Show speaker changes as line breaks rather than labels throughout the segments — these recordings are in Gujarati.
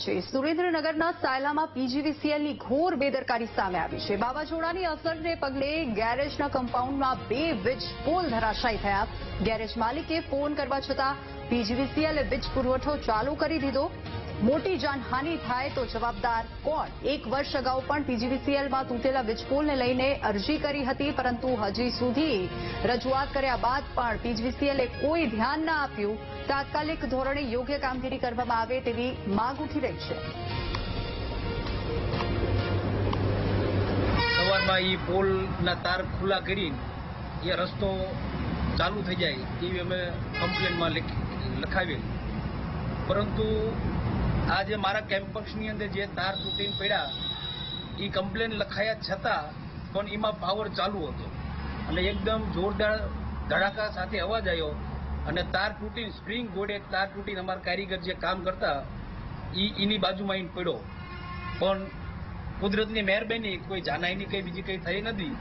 છે. સુરેન્દ્રનગરના સાયલામાં પીજીવીસીએલની ઘોર બેદરકારી સામે આવી છે. વાવાઝોડાની અસરને પગલે ગેરેજના કમ્પાઉન્ડમાં બે વીજ પોલ ધરાશાયી થયા. ગેરેજ માલિકે ફોન કરવા છતાં પીજીવીસીએલે વીજ પુરવઠો ચાલુ કરી દીધો. મોટી જાનહાનિ થાય તો જવાબદાર કોણ? એક વર્ષ અગાઉ પણ પીજીવીસીએલમાં તૂટેલા વીજપોલને લઈને અરજી કરી હતી, પરંતુ હજી સુધી રજૂઆત કર્યા બાદ પણ પીજીવીસીએલે કોઈ ધ્યાન ના આપ્યું. તાત્કાલિક ધોરણે યોગ્ય કામગીરી કરવામાં આવે તેવી માંગ ઉઠી રહી છે.
પોલના તાર ખુલ્લા કરી એ રસ્તો ચાલુ થઈ જાય એવી અમે કમ્પ્લેનમાં લખાવેલ. પરંતુ આ જે મારા કેમ્પસની અંદર જે તાર તૂટીને પડ્યા એ કમ્પ્લેન લખાયા છતાં પણ એમાં પાવર ચાલુ હતો. અને એકદમ જોરદાર ધડાકા સાથે અવાજ આવ્યો અને તાર તૂટીને સ્પ્રિંગ ગોડે તાર તૂટીને અમારા કારીગર જે કામ કરતા એ એની બાજુમાં આવીને પડ્યો. પણ કુદરતની મહેરબાની, કોઈ જાનાઈની કંઈ બીજી કંઈ થઈ નથી.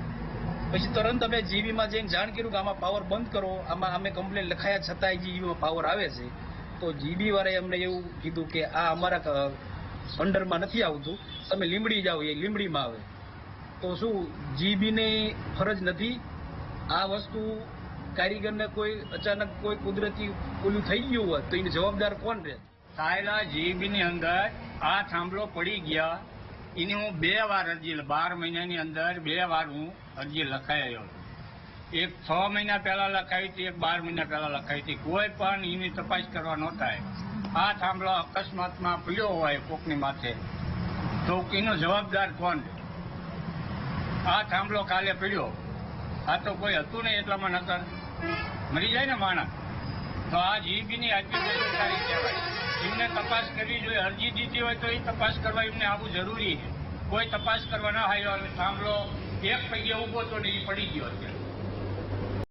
પછી તરંત અમે જીબીમાં જઈને જાણ કર્યું કે આમાં પાવર બંધ કરો. આમાં અમે કમ્પ્લેન લખાયા છતાંય જીવીમાં પાવર આવે છે. તો જીબી વાળાએ અમને એવું કીધું કે આ અમારા અંડરમાં નથી આવતું. તમે લીમડી જાઓ, એ લીમડીમાં આવે. તો શું જીબીને ફરજ નથી? આ વસ્તુ કારીગરને કોઈ, અચાનક કોઈ કુદરતી ઓલું થઈ ગયું હોય, તો એની જવાબદાર કોણ રહે?
સાયલા જીબીની અંદર આ થાંભલો પડી ગયા. એની હું બે વાર અરજી, બાર મહિનાની અંદર બે વાર હું અરજી લખાયો એક છ મહિના પહેલા લખાવી હતી, એક બાર મહિના પહેલા લખાવી હતી. કોઈ પણ એની તપાસ કરવા ન થાય. આ થાંભલો અકસ્માતમાં પડ્યો હોય કોકની માથે. તો એનો જવાબદાર કોણ? આ થાંભલો કાલે પડ્યો. આ તો કોઈ હતું નહીં એટલામાં નકર મરી જાય ને માણસ. તો આ જીબીની આજની બેદરકારી કહેવાય. એમને તપાસ કરવી જોઈએ. અરજી દીધી હોય તો એ તપાસ કરવા એમને આવવું જરૂરી છે. કોઈ તપાસ કરવા ના આવ્યો થાંભલો એક પૈયે ઊભો તો ને એ પડી ગયો અત્યારે.